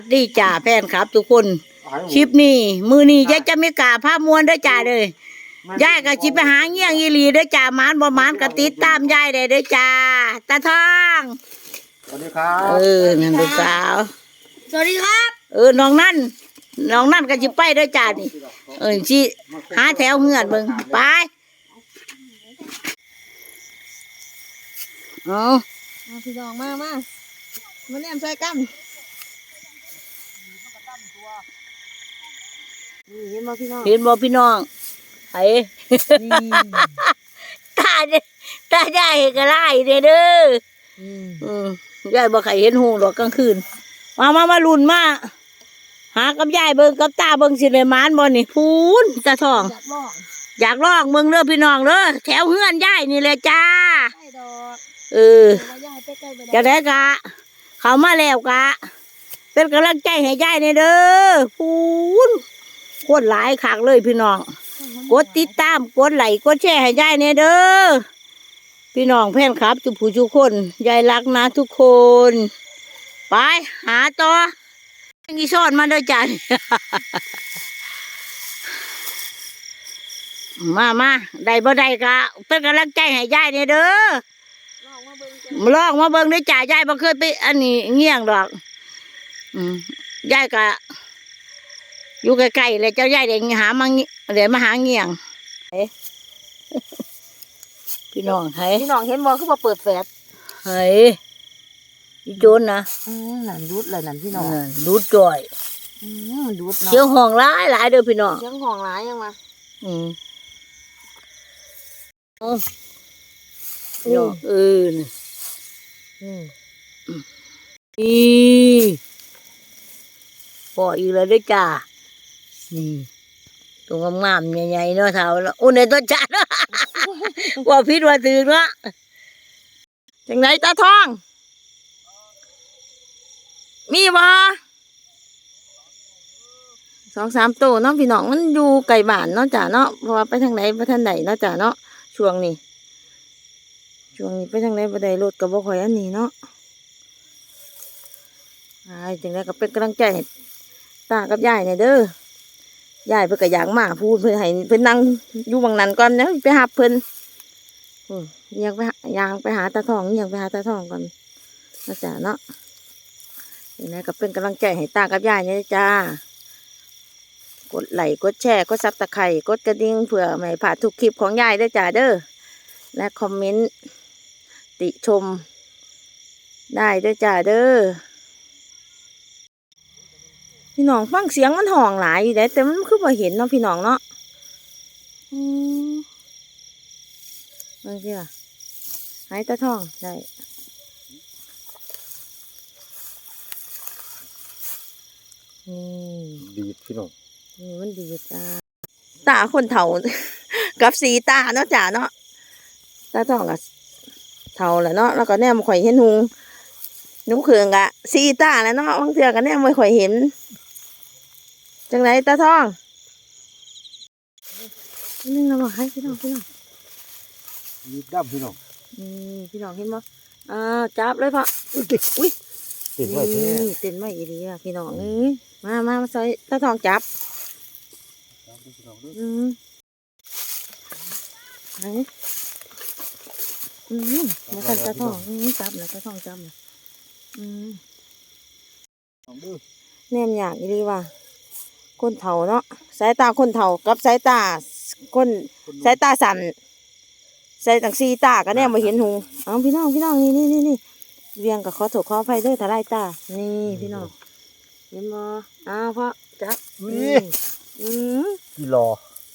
วัสดีจ่าแฟนครับ ทุกคนคลิปนี้มือนี้ยายจะไม่กล้าภาพมวนเด้อจ่าเลยยายก็จิไปหาเงี้ยงอีหลีเด้อจ่าหมานบ่หมานก็ติดตามยายได้เด้อจ่าตาทองสวัสดีครับเออนั่นลูกสาวสวัสดีครับ เออน้องนั่นน้องนั่นก็จิไปเด้อจ่านี่เออสิหาแถวเหือนเบิ่งไปเอามาพี่น้องมามามาแนมใส่กัน นี่เห็นบ่พี่น้อง เห็นบ่พี่น้องไอ้นี่ตาเด้ตาได้ก็ไล่เด้อเด้ออืมอืมยายบอกใครเห็นหงหรอกกลางคืน มามามาลุนมาหากับยายเบิ่งกับตาเบิ่งสิเลยมานบ่นี่พูนตาทอง อยากลองอยากลองเบิ่งเด้อพี่น้องเด้อแถวเฮือนยายนี่แหละจ้าใส่ดอกเออมาย่ายไปใกล้ไปจะได้กะ เขามาแล้วกะ เป็นกำลังใจให้ยายนี่เด้อพูน โคตรหลายคักเลยพี่น้อง กดติดตาม กดไหลค์กดแชร์ให้ยายเนี่ยเด้อ พี่น้องแฟนครับทุกผู้ทุกคน ยายรักนะทุกคน ไป หาต่อมีซ่อนมาเด้อจ้ะมามาได้บ่ได้กะเป็นกำลังใจให้ยายเนี่ยเด้อลองมาเบิ่งลองมาเบิงได้อจ้ายายบ่เคยไป อันนี้เงี้ยงดอก อืมยายก็ อยู่ใกล้ๆเลยเจ้ายายเด็กหามางิเดี๋ยวมาหาเงี้ยงเฮ้พี่น้องเฮ้ยพี่น้องเห็นบ่คือบ่เปิดแฟลชเฮ้ยอีโจนนะอืมนั่นดูดเลยนั่นพี่น้องอ่าดูดจ่อยอืมมันดูดเนาะเสียงห้องหลายหลายเด้อพี่น้องเสียงห้องหลายยังวะอืมเอาพี่น้องเออนี่อืมนี่พออีกแล้วเด้วยจ้า นี่ตัวงามๆใหญ่ๆเนาะเท่าแล้วอุ้นในตัวจัดว่าพิษว่าถือเนาะจังไหนตาทอง มีบ่สองสามตัวเนาะพี่น้องมันอยู่ไกลบ้านเนาะจ้าเนาะเพราะว่าไปทางไหนไปทางไหนเนาะจ้าเนาะช่วงนี้ช่วงนี้ไปทางไหนไปได้รถกับบ่คอยอันนี้เนาะไอ้จังไดก็เป็นกำลังใจตากับยายเนี่ยเด้อ ยายเพิ่นก็อยากมาพูดเพิ่นให้เพิ่นนั่งอยู่บางนั้นก่อนนะไปหาเพิ่นอือยากไปยากไปหาตาทองอยากไปหาตาทองก่อนนะจ๊ะเนาะจังไดก็เป็นกำลังใจให้ตากับยายเนี่ยจ้ากดไลค์กดแชร์กดซับตะไคร่กดกระดิ่งเผื่อไม่พลาดทุกคลิปของยายเด้จ้าเด้อและคอมเมนต์ติชมได้ด้อจ้าเด้อ พี่น้องฟังเสียงมันห่องหลายอยู่เด้แต่มันคือบ่เห็นเนาะพี่น้องเนาะอืมบางทีล่ะหายตาทองได้นี่ดีดพี่น้องนี่มันดีจ้าตาคนเฒ่า กับสีตาเนาะจ้าเนาะตาทองกับเฒ่าแหละเนาะแล้วก็แนมข่อยเห็นหุงหนุ่งเขืองกะสีตาแหล้วเนาะบางเทื่อก็แนมไม่ข่อยเห็น จังไรตาทองนี่เราบอกให้พี่น้องพี่น้องดีดดำพี่น้องนี่พี่น้องเห็นบ่อ่าจับเลยพ่ออุ้ยอุ้ยติดไว้แท้นี่เต้นไว้อีหลีอะพี่น้องเอ้ยมามามาใส่ตาทองจับดำพี่น้องเด้ออืมไหนอืมมาใส่ตาทองอืมจับนะตาทองจับนะอืมน้องเด้อแนมอยากอีหลีว่ะ คนเฒ่าเนาะสายตาคนเฒ่ากับสายตาคนสายตาสั่นใส่ตังซีตาก็แน่มาเห็นหูเอาพี่น้องพี่น้องนี่นี่นี่นี่เวียงกับขอโทษขออภัยเด้อถ้าไล่ตา นี่พี่น้องเห็นบ่อ้าวพ่อจับนี่อืมกี่รอ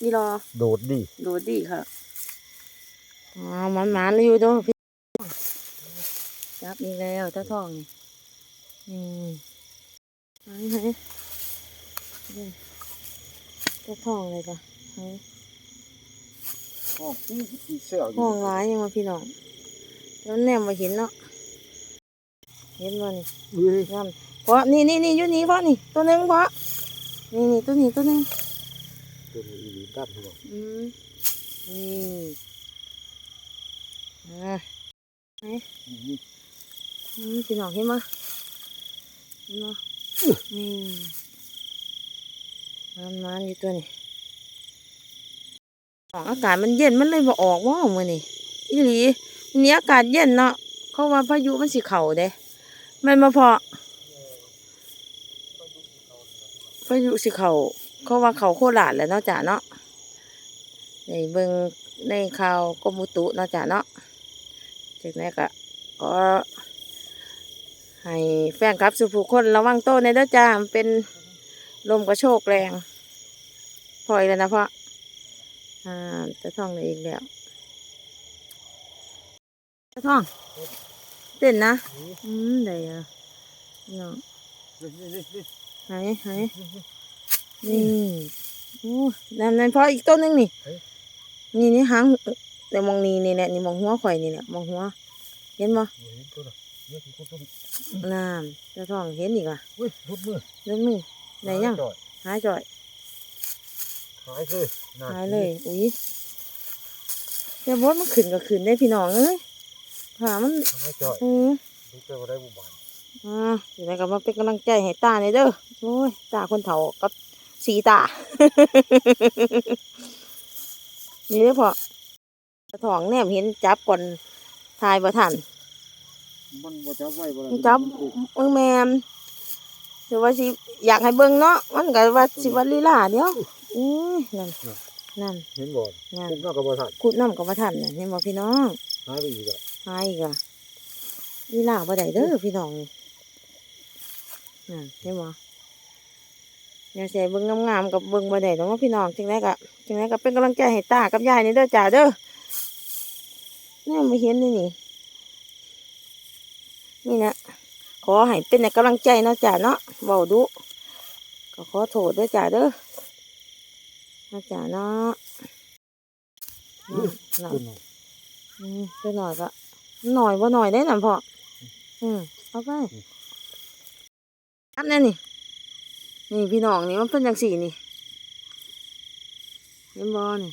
นี่รอ โดดดิดูดีค่ะอ๋อมันมันๆเลยอยู่เด้วยพี่จับนี่แล้วตาทองนี่อืมไหนไหน นี่ตาทองเลยจ้ะไหนห้องที่ที่เสี่ยวห้องร้ายยังมาพี่น้องแล้วแนมมาเห็นเนาะเห็นบ่นี่เฮ้ยงามเพราะนี่นี่นี่อยู่นี่เพราะนี่ตัวหนึ่งเพราะนี่นี่ตัวนี้ตัวหนึ่งตัวนี้อีหลีดำพี่น้องอืมนี่อ่านี่อืมพี่น้องเห็นมั้ยเห็นมั้ยอื มันมันอยู่ตัวนี้อ๋อากาศมันเย็นมันเลยบ่ออกว่ามือนี้อีหลีวันนี้อากาศเย็นเนาะเขาว่าพายุมันสิเข้าเด้ม่นบ่พอพายุสิเข้าเขาว่าเขาโคราชแหล้วเนาะจ้ะเนาะในเบิงในข่าวกมุตุเนาะจ้ะเนาะจากนั้นก็ขอให้แฟนครับสุผู้คนระวังโตในเด้อจ้าเป็น ลมกระโชกแรงพลอยแล้วนะพ่ออ่าจะท่องเลยอีกแล้วจะท่องเต้นนะ อืมได้อะเนาะนี่นี่นี่นี่ไหนไหนนี่โอ้นั่นนั่นพ่ออีกต้นหนึงนี่ นี่นี่หางเดี๋ยวมองนี่นี่แหละนี่มองหัวข่อยนี่แหละมองหัว เห็นบ่เห็นตัวน่ะเนี่ยคือตัวนี้น้ำจะท่องเห็นอีกอะอุ้ยรุดมือเล่นมือ ไหนยังจ่อยหายจ่อย หายเลยนั่นหายเลย อุ้ยแต่บดมันขึ้นก็ขึ้นได้พี่น้องเอ้ยผ่ามันหายจ่อยอือดูเจอบ่ได้บุบานอ่าเดี๋ยวก็มาเป็นกำลังใจให้ตาในอยเด้อ โอ้ย ตาคนเฒ่ากับสีตา นี่เด้อพอกระถองแนมเห็นจับก่อนทายบ่ทันมันบ่จับไว้บ่ได้มันจับเบิ่งแมม เดี๋ยวว่าสิอยากให้เบิ่งเนาะมันก็ว่าสิว่าลีลาเดียวอุ้ยนั่นนั่นเห็นบ่นั่นคุกนอกกับบ่ทันกุดน้ำกับบ่ทันน่ะเห็นบ่พี่น้องหายไปอีกอะหายอีกอะลีลาบ่ได้เด้อพี่น้องนี่นั่นเห็นบ่อย่าใส่เบิ่งงามๆกับเบิ่งบ่ได้ดอกเนาะพี่น้องจังไดก็จังไดก็เป็นกำลังใจให้ตากับยายนี่เด้อจ้าเด้อแนี่ไม่เห็นนี่นี่นี่นะ ขอให้เป็นกำลังใจเนาะจ้าเนาะเว้าดุก็ขอโทษเด้อจ้าเด้อนะจ้าเนาะอืมนั่นขึ้นน่ะอืมไปหน่อยก็หน่อยว่าหน่อยได้น่ะพ่ออืมเอาไปครับแน่นี่นี่พี่น้องนี่มันเป็นจังสี่นี่เห็นบอนี่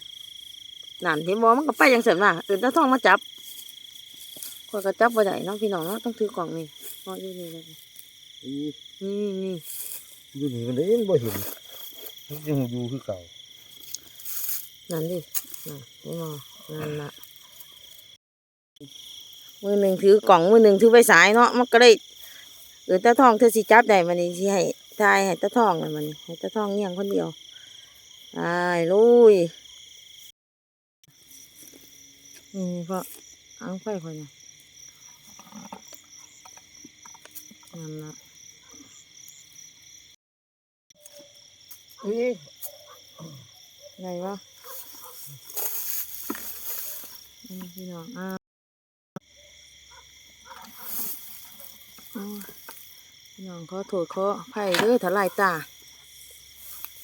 นั่นเห็นบอมันก็ไปยังเสริมน่ะตื่นตาท้องมาจับ คอยก็จับบ่ได้เน้องพี่น้องเนาะต้องถือกล่องนี่พออยู่นี่เลยอีนี่นี่อยู่นี่มันได้บ่เห็นมันยังอยู่คือเก่านั่นดินั่นเห็นบอนั่นน่ะมือหนึ่งถือกล่องมือหนึ่งถือใบสายเนาะมันก็เลยเออตาทองเธอสิจับได้มันนี่สิให้ทายให้ตาทองเลยมันนี่ให้ตาทองเงี่ยงคนเดียวตายลุยนี่พ่อเอังไฟพ่อเนี่ย นั่นละอีไงวะอืมพี่น้องอ่าอ้าวพี่น้องขอโทษขออภัยเด้อถ้าลายตา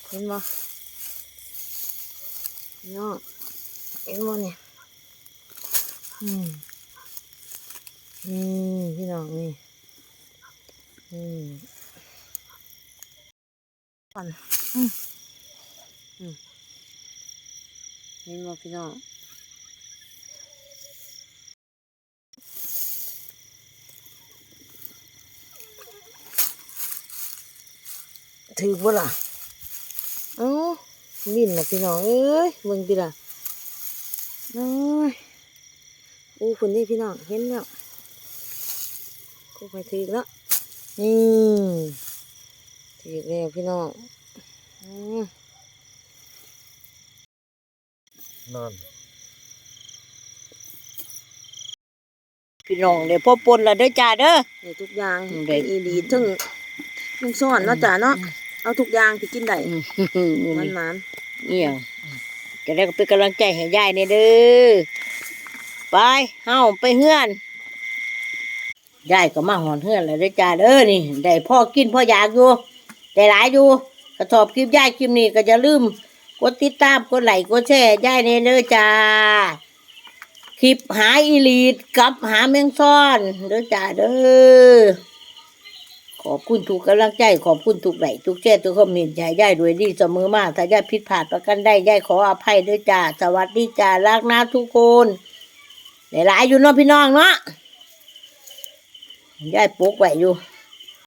เห็นบ่พี่น้องเห็นบ่เนี่ยอืม นี่พี่น้องนี่อืมปั่นอืมอืมเห็นบ่พี่น้องถือบ่ล่ะเอ้าลิ้นนะพี่น้อง เอ้ยเบิ่งดิล่ะน้ยอู้คนนี้พี่น้อง เห็นแล้ว กูไปถือแล้วนี่ถือแล้วพี่น้องอืมนั่นพี่น้องเดี๋ยวพ่อปนละเด้อจ้าเด้อได้ทุกอย่างได้อีหลีถึงถึงซ่อนเนาะจ้ะเนาะเอาทุกอย่างที่กินได้มันมันเอี่ยวจะได้ก็เป็นกำลังใจให้ยายนี่เด้อไปเฮาไปเฮือน ยายก็มาหอนเฮือนแล้วเด้จ้าเด้อนี่ได้พ่อกินพ่ออยากอยู่ได้หลายอยู่กระสอบคลิปยายคลิปนี้ก็จะลืมกดติดตามกดไลค์กดแชร์ยายนี่เด้อจ้าคลิปหาอีลีดกับหาแมงซ่อนเด้อจ้าเด้อขอบคุณทุกกำลังใจขอบคุณทุกไหลทุกแชร์ทุกคอมเมนต์ยายย่ายด้วยดีเสมอมากถ้ายายผิดพลาดประกันได้ยายขออภัยด้วยจ้าสวัสดีจ้ารักนะทุกคนหลายๆอยู่เนาะพี่น้องเนาะ ยายปลุกไว้อยู่